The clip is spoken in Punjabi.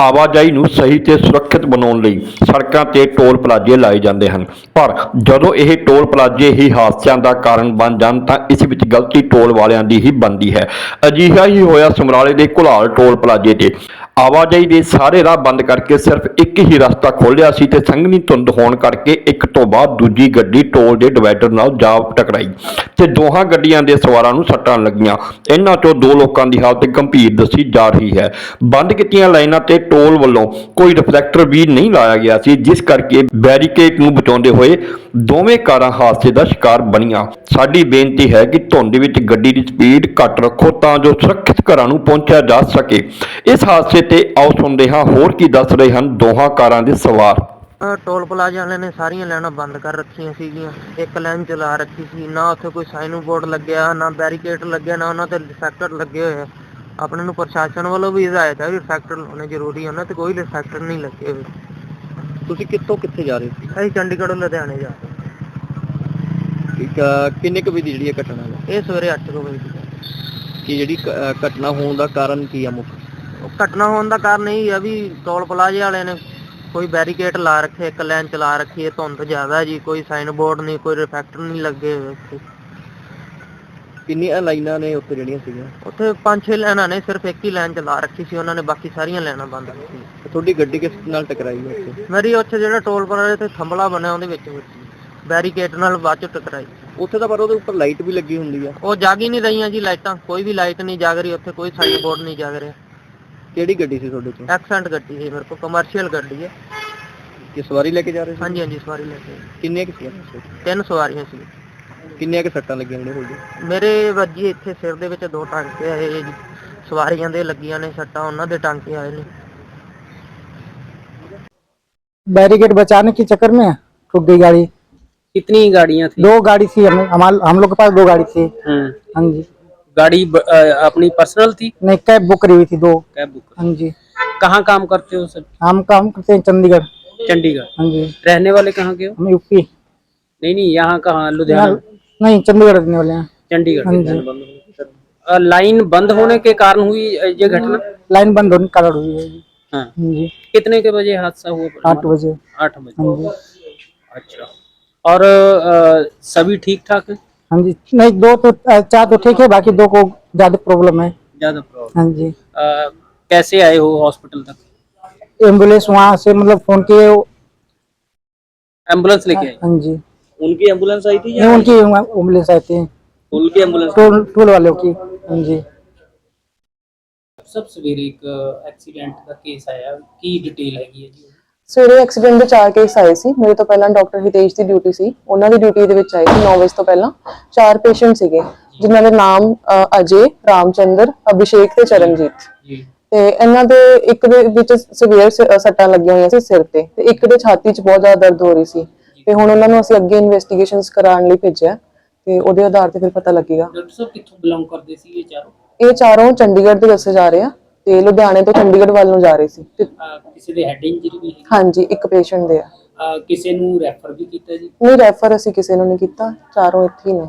ਆਵਾਜਾਈ ਨੂੰ ਸਹੀ ਤੇ ਸੁਰੱਖਿਅਤ ਬਣਾਉਣ ਲਈ ਸੜਕਾਂ ਤੇ ਟੋਲ ਪਲਾਜ਼ੇ ਲਾਏ ਜਾਂਦੇ ਹਨ। ਪਰ ਜਦੋਂ ਇਹ ਟੋਲ ਪਲਾਜ਼ੇ ਹੀ ਹਾਦਸਿਆਂ ਦਾ ਕਾਰਨ ਬਣ ਜਾਣ ਤਾਂ ਇਸ ਵਿੱਚ ਗਲਤੀ ਟੋਲ ਵਾਲਿਆਂ ਦੀ ਹੀ ਬਣਦੀ ਹੈ। ਅਜਿਹਾ ਹੀ ਹੋਇਆ ਸਮਰਾਲੇ ਦੇ ਘੁਲਾਲ ਟੋਲ ਪਲਾਜ਼ੇ ਤੇ। ਆਵਾਜਾਈ ਦੇ ਸਾਰੇ ਰਾਹ ਬੰਦ ਕਰਕੇ ਸਿਰਫ ਇੱਕ ਹੀ ਰਸਤਾ ਖੋਲ੍ਹਿਆ ਸੀ ਤੇ ਸੰਘਣੀ ਧੁੰਦ ਹੋਣ ਕਰਕੇ ਇੱਕ ਤੋਂ ਬਾਅਦ ਦੂਜੀ ਗੱਡੀ ਟੋਲ ਦੇ ਡਿਵਾਈਡਰ ਨਾਲ ਜਾ ਟਕਰਾਈ ਤੇ ਦੋਹਾਂ ਗੱਡੀਆਂ ਦੇ ਸਵਾਰਾਂ ਨੂੰ ਸੱਟਾਂ ਲੱਗੀਆਂ। ਇਹਨਾਂ ਚੋਂ ਦੋ ਲੋਕਾਂ ਦੀ ਹਾਲਤ ਗੰਭੀਰ ਦੱਸੀ ਜਾ ਰਹੀ ਹੈ। ਬੰਦ ਕੀਤੀਆਂ ਲਾਈਨਾਂ ਤੇ ਟੋਲ ਵੱਲੋਂ ਕੋਈ ਰਿਫਲੈਕਟਰ ਵੀ ਨਹੀਂ ਲਾਇਆ ਗਿਆ ਸੀ, ਜਿਸ ਕਰਕੇ ਬੈਰੀਕੇਡ ਨੂੰ ਬਚਾਉਂਦੇ ਹੋਏ ਦੋਵੇਂ ਕਾਰਾਂ ਹਾਦਸੇ ਦਾ ਸ਼ਿਕਾਰ ਬਣੀਆਂ। ਸਾਡੀ ਬੇਨਤੀ ਹੈ ਕਿ ਧੁੰਦ ਵਿੱਚ ਗੱਡੀ ਦੀ ਸਪੀਡ ਘੱਟ ਰੱਖੋ ਤਾਂ ਜੋ ਸੁਰੱਖਿਅਤ ਘਰਾਂ ਨੂੰ ਪਹੁੰਚਿਆ ਜਾ ਸਕੇ। ਇਸ ਹਾਦਸੇ ਤੇ ਆਓ ਸੁਣਦੇ ਹਾਂ ਹੋਰ ਕੀ ਦੱਸ ਰਹੇ ਹਨ ਦੋਹਾਂ ਕਾਰਾਂ ਦੇ ਸਵਾਰ। ਅਹ ਟੋਲ ਪਲਾਜ਼ਾ ਵਾਲਿਆਂ ਨੇ ਸਾਰੀਆਂ ਲਾਈਨਾਂ ਬੰਦ ਕਰ ਰੱਖੀਆਂ ਸੀਗੀਆਂ। ਇੱਕ ਲਾਈਨ ਚਲਾ ਰੱਖੀ ਸੀ ਨਾ ਉੱਥੇ ਕੋਈ ਸਾਈਨ ਬੋਰਡ ਲੱਗਿਆ ਨਾ ਬੈਰੀਕੇਡ ਲੱਗਿਆ ਨਾ ਉਹਨਾਂ ਤੇ ਰਿਫੈਕਟਰ ਲੱਗੇ ਹੋਏ ਆ। ਆਪਣੇ ਨੂੰ ਪ੍ਰਸ਼ਾਸਨ ਵੱਲੋਂ ਵੀ ਹਦਾਇਤ ਹੈ ਵੀ ਰਿਫੈਕਟਰ ਲਾਉਣੇ ਜ਼ਰੂਰੀ ਹਨ ਤੇ ਕੋਈ ਰਿਫੈਕਟਰ ਨਹੀਂ ਲੱਗੇ ਹੋਏ। ਤੁਸੀਂ ਕਿੱਥੋਂ ਕਿੱਥੇ ਜਾ ਰਹੇ ਸੀ ਅਸੀਂ ਚੰਡੀਗੜ੍ਹੋਂ ਲੁਧਿਆਣੇ ਜਾ ਰਹੇ ਠੀਕ ਆ, ਕਿੰਨੇ ਕੁ ਵਜੇ ਦੀ ਜਿਹੜੀ ਇਹ ਘਟਨਾ ਹੈ ਹਾਂ। ਇਹ ਸਵੇਰੇ 8 ਵਜੇ ਦੀ। ਗੱਲ ਹੈ। ਕਿ ਜਿਹੜੀ ਕ- ਅ, ਘਟਨਾ ਹੋਣ ਦਾ ਕਾਰਨ ਕੀ ਆ ਮੁੱਖ? ਉਹ ਘਟਨਾ ਹੋਣ ਦਾ ਕਾਰਨ ਇਹ ਹੈ ਵੀ ਟੋਲ ਪਲਾਜ਼ੇ ਵਾਲੇ ਨੇ ਕੋਈ ਬੈਰੀਕੇਡ ਲਾ ਰੱਖੇ ਇੱਕ ਲਾਈਨ ਚਲਾ ਰੱਖੀ ਹੈ ਧੁੰਦ ਜ਼ਿਆਦਾ ਜੀ ਕੋਈ ਸਾਈਨ ਬੋਰਡ ਨਹੀਂ ਕੋਈ ਰਿਫੈਕਟਰ ਨਹੀਂ ਲੱਗੇ ਹੋਏ ਉੱਥੇ ਕਿੰਨੀਆਂ ਲਾਈਨਾਂ ਨੇ ਉੱਤੇ ਜਿਹੜੀਆਂ ਸੀਗੀਆਂ? ਉੱਥੇ ਪੰਜ ਛੇ ਲਾਈਨਾਂ ਨੇ ਸਿਰਫ ਇੱਕ ਹੀ ਲਾਈਨ ਚਲਾ ਰੱਖੀ ਸੀ ਉਹਨਾਂ ਨੇ ਬਾਕੀ ਸਾਰੀਆਂ ਲਾਈਨਾਂ ਬੰਦ ਤੇ ਤੁਹਾਡੀ ਗੱਡੀ ਕਿਸ ਨਾਲ ਟਕਰਾਈ ਹੈ ਉੱਥੇ? ਮੇਰੀ ਉੱਥੇ ਜਿਹੜਾ ਟੋਲ ਪਲਾਜ਼ੇ ਤੇ ਥੰਬਲਾ ਬਣਿਆ ਉਹਦੇ ਵਿੱਚ ਬੈਰੀਕੇਡ ਨਾਲ ਬਾਅਦ ਚ ਟਕਰਾਈ। ਉੱਥੇ ਤਾਂ ਪਰ ਉਹਦੇ ਉੱਪਰ ਲਾਈਟ ਵੀ ਲੱਗੀ ਹੁੰਦੀ ਆ। ਉਹ ਜਾਗ ਹੀ ਨਹੀਂ ਰਹੀਆਂ ਜੀ ਲਾਈਟਾਂ ਕੋਈ ਵੀ ਲਾਈਟ ਨਹੀਂ ਜਾਗ ਰਹੀ ਉੱਥੇ ਕੋਈ ਸਾਈਨ ਬੋਰਡ ਨਹੀਂ ਜਾਗ ਰਿਹਾ। ਕਿਹੜੀ ਗੱਡੀ ਸੀ ਤੁਹਾਡੇ ਕੋਲ ਐਕਸੈਂਟ ਗੱਡੀ ਹੈ ਮੇਰੇ ਕੋਲ ਕਮਰਸ਼ੀਅਲ ਗੱਡੀ ਹੈ ਕਿ ਸਵਾਰੀ ਲੈ ਕੇ ਜਾ ਰਹੇ ਸੀ ਹਾਂਜੀ ਹਾਂਜੀ ਸਵਾਰੀ ਲੈ ਕੇ ਕਿੰਨੀਆਂ ਕਿ ਸੀ ਤਿੰਨ ਸਵਾਰੀਆਂ ਸੀ ਕਿੰਨੀਆਂ ਕਿ ਸੱਟਾਂ ਲੱਗੀਆਂ ਨੇ ਤੁਹਾਡੇ ਮੇਰੇ ਵੱਜੀ ਇੱਥੇ ਸਿਰ ਦੇ ਵਿੱਚ ਦੋ ਟਾਂਕੇ ਆਏ ਜੀ ਸਵਾਰੀਆਂ ਦੇ ਲੱਗੀਆਂ ਨੇ ਸੱਟਾਂ ਉਹਨਾਂ ਦੇ ਟਾਂਕੇ ਆਏ ਨੇ बैरिकेड बचाने के चक्कर में ठुक गई गाड़ी कितनी गाड़ियां थी दो गाड़ी थी हम हमार हम लोग के पास दो गाड़ी थी हम्म, हाँ जी गाड़ी ब- अ, अपनी पर्सनल थी? नहीं कैब बुक करी हुई थी दो। कैब बुक हाँ जी। कहाँ काम करते हो सर? हम काम करते हैं चंडीगढ़। चंडीगढ़। हाँ जी। रहने वाले कहाँ के हो? हम यूपी। नहीं नहीं यहाँ कहाँ? लुधियाना। नहीं चंडीगढ़ रहने वाले हैं। चंडीगढ़। हाँ जी। लाइन बंद होने के कारण हुई ये घटना? लाइन बंद होने के कारण हुई है हाँ। हाँ जी। कितने के बजे हादसा हुआ? आठ बजे। आठ बजे। हाँ अच्छा। और सभी ठीक ठाक है? हाँ जी। नहीं दो तो चार तो ठीक है बाकी दो को ज़्यादा प्रॉब्लम है। ज़्यादा प्रॉब्लम हाँ जी। आ, कैसे आए हो हॉस्पिटल तक? एंबुलेंस वहाँ से मतलब फ़ोन किए एंबुलेंस लेके हाँ जी। उनकी एंबुलेंस आई थी नहीं उनकी एंबुलेंस आई थी। टोल एंबुलेंस टोल वालों की हाँ जी। सब सवेरे एक एक्सीडेंट का केस आया की डिटेल आई है जी? ਸਵੇਰੇ ਐਕਸੀਡੈਂਟ ਦੇ ਚਾਰ ਕੇਸ ਆਏ ਸੀ। ਮੇਰੇ ਤੋਂ ਪਹਿਲਾਂ ਡਾਕਟਰ ਹਿਤੇਸ਼ ਦੀ ਡਿਊਟੀ ਸੀ। ਉਹਨਾਂ ਦੀ ਡਿਊਟੀ ਦੇ ਵਿੱਚ ਆਏ ਸੀ 9 ਵਜੇ ਤੋਂ ਪਹਿਲਾਂ। ਚਾਰ ਪੇਸ਼ੈਂਟ ਸੀਗੇ ਜਿਨ੍ਹਾਂ ਦੇ ਨਾਮ ਅਜੇ ਰਾਮਚੰਦਰ ਅਭਿਸ਼ੇਕ ਤੇ ਚਰਨਜੀਤ। ਜੀ। ਤੇ ਇਹਨਾਂ ਦੇ ਇੱਕ ਦੇ ਵਿੱਚ ਸੀਵੀਅਰ ਸੱਟਾਂ ਲੱਗੀਆਂ ਹੋਈਆਂ ਸੀ ਸਿਰ ਤੇ। ਤੇ ਇੱਕ ਦੇ ਛਾਤੀ 'ਚ ਬਹੁਤ ਜ਼ਿਆਦਾ ਦਰਦ ਹੋ ਰਹੀ ਸੀ। ਤੇ ਹੁਣ ਉਹਨਾਂ ਨੂੰ ਅਸੀਂ ਅੱਗੇ ਇਨਵੈਸਟੀਗੇਸ਼ਨਸ ਕਰਾਉਣ ਲਈ ਭੇਜਿਆ। ਤੇ ਉਹਦੇ ਆਧਾਰ ਤੇ ਫਿਰ ਪਤਾ ਲੱਗੇਗਾ। ਡਾਕਟਰ ਸਾਹਿਬ ਕਿੱਥੋਂ ਬਿਲੋਂਗ ਕਰਦੇ ਸੀ ਇਹ ਚਾਰੋਂ? ਇਹ ਚਾਰੋਂ ਚੰਡੀਗੜ੍ਹ ਦੇ ਦੱਸੇ ਜਾ ਰਹੇ ਆ। ਤੇ ਲੁਧਿਆਣੇ ਤੋਂ ਚੰਡੀਗੜ੍ਹ ਵੱਲ ਨੂੰ ਜਾ ਰਹੇ ਸੀ। ਤੇ ਅਹ ਕਿਸੇ ਦੇ ਹੈਡ ਇੰਜਰੀ ਵੀ ਹੈਗੀ? ਹਾਂਜੀ ਇੱਕ ਪੇਸ਼ੈਂਟ ਦੇ ਆ। ਅਹ ਕਿਸੇ ਨੂੰ ਰੈਫਰ ਵੀ ਕੀਤਾ ਜੀ? ਨਹੀਂ ਰੈਫਰ ਅਸੀਂ ਕਿਸੇ ਨੂੰ ਨਹੀਂ ਕੀਤਾ ਚਾਰੋਂ ਇੱਥੇ ਹੀ ਨੇ।